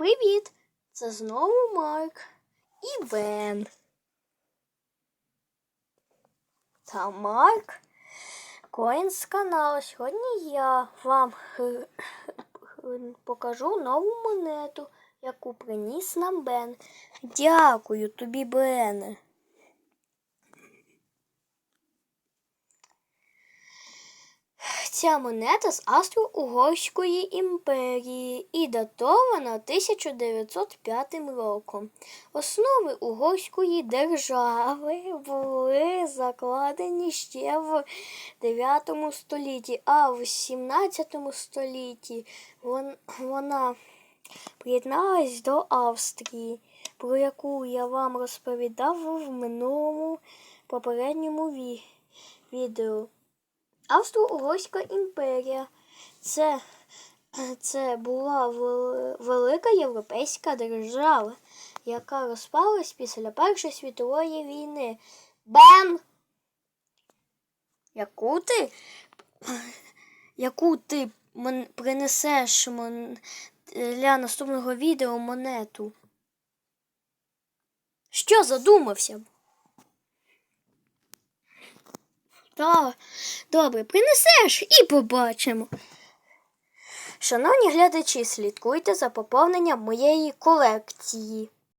привіт! Це знову Марк і Бен. Та Марк Коінс каналу. Сьогодні я вам покажу нову монету, яку приніс нам Бен. Дякую тобі, Бене. Ця монета з Австро-Угорської імперії і датована 1905 роком. Основи угорської держави були закладені ще в 9 столітті, а в 17 столітті вона приєдналась до Австрії, про яку я вам розповідав в минулому попередньому відео. Австро-Угорська імперія. Це, це була велика європейська держава, яка розпалась після Першої світової війни. Бен! Яку ти? Яку ти принесеш для наступного відео монету? Що задумався? Так, добре, принесеш і побачимо. Шановні глядачі, слідкуйте за поповненням моєї колекції.